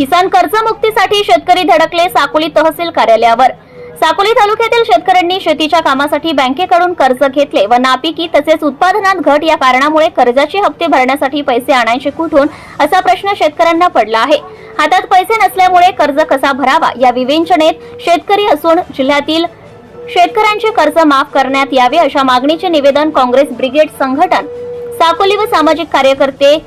किसान कर्जमुक्तीसाठी शेतकरी धडकले साकोली तहसील कार्यालयावर. साकोली तालुक्यातील शेतकऱ्यांनी शेतीच्या कामासाठी बँकेकडून कर्ज घेतले व नापिकी तसेच उत्पादनात घट या कारणामुळे कर्जाचे हप्ते भरण्यासाठी पैसे आणायचे कुठून असा प्रश्न शेतकऱ्यांना पडला आहे. हातात पैसे नसल्यामुळे कर्ज कसा भरावा या विवेचनेत शेतकरी असून जिल्ह्यातील शेतकऱ्यांचे कर्ज माफ करण्यात यावे अशा मागणीचे निवेदन काँग्रेस ब्रिगेड संघटन साकोली व सामाजिक कार्यकर्ते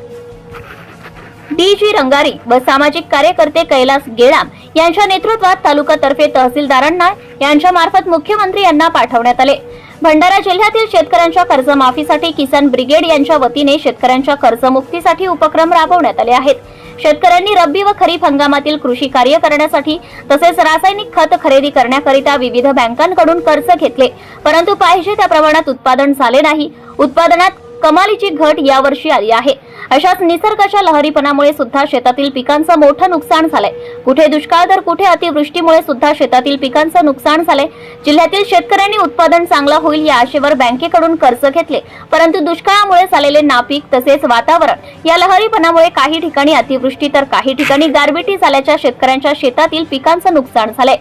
डी जी रंगारी व सामाजिक कार्यकर्ते कैलास गेडाम यांच्या नेतृत्वात तालुकातर्फे तहसीलदारांना यांच्या मार्फत मुख्यमंत्री यांना पाठवण्यात आले. भंडारा जिल्ह्यातील शेतकऱ्यांच्या कर्जमाफीसाठी किसान ब्रिगेड यांच्या वतीने शेतकऱ्यांच्या कर्जमुक्तीसाठी उपक्रम राबवण्यात आले आहेत. शेतकऱ्यांनी रब्बी व खरीप हंगामातील कृषी कार्य करण्यासाठी तसेच रासायनिक खत खरेदी करण्याकरिता विविध बँकांकडून कर्ज घेतले. परंतु पाहिजे त्या प्रमाणात उत्पादन झाले नाही. उत्पादनात कमालीची घट यावर्षी आली आहे. अशाच निसर्गाच्या लहरीपणामुळे सुद्धा शेतातील पिकांचं मोठं नुकसान झालंय. कुठे दुष्काळ तर कुठे अतिवृष्टीमुळे सुद्धा शेतातील पिकांचं नुकसान झालंय. जिल्ह्यातील शेतकऱ्यांनी उत्पादन चांगलं होईल या आशेवर बँकेकडून कर्ज घेतले. परंतु दुष्काळामुळे झालेले नापीक तसेच वातावरण या लहरीपणामुळे काही ठिकाणी अतिवृष्टी तर काही ठिकाणी गारबिटी झाल्याच्या शेतकऱ्यांच्या शेतातील पिकांचं नुकसान झालंय.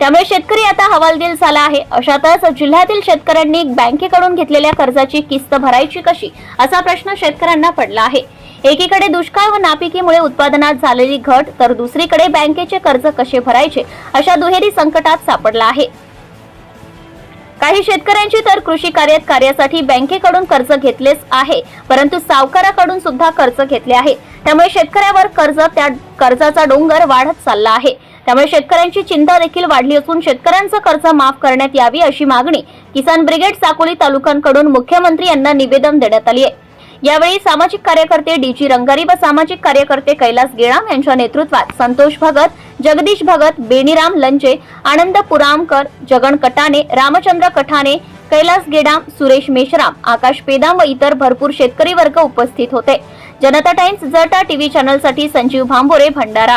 त्यामुळे शेतकरी आता हवालदिल झाला आहे. अशातच जिल्ह्यातील शेतकऱ्यांनी बँकेकडून घेतलेल्या कर्जाची किस्त भरायची कशी? असा प्रश्न शेतकऱ्यांना पडला आहे. एकीकडे दुष्काळ व नापिकीमुळे उत्पादनात झालेली घट तर दुसरीकडे बँकेचे कर्ज कसे भरायचे? अशा दुहेरी संकटात सापडला आहे. काही शेतकऱ्यांची तर कृषी कार्यात कार्यासाठी बँकेकडून कर्ज घेतलेच आहे परंतु सावकाराकडून सुद्धा कर्ज घेतले आहे. त्यामुळे शेतकऱ्यावर कर्ज त्या कर्जाचा डोंगर वाढत चालला आहे. त्यामुळे शेतकऱ्यांची चिंता देखील वाढली असून शेतकऱ्यांचं कर्ज माफ करण्यात यावी अशी मागणी किसान ब्रिगेड साकोली तालुक्यांकडून मुख्यमंत्री यांना निवेदन देण्यात आली आहे. यावेळी सामाजिक कार्यकर्ते डी जी रंगारी व सामाजिक कार्यकर्ते कैलास गेळाम यांच्या नेतृत्वात संतोष भगत जगदीश भगत बेनीराम लंचे आनंद पुरामकर जगन कटाने रामचंद्र कठाने कैलास गेडाम सुरेश मेश्राम आकाश पेदाम व इतर भरपूर शेतकरी वर्ग उपस्थित होते. जनता टाइम्स जटा टीव्ही चॅनलसाठी Sanjeev Bhambore Bhandara.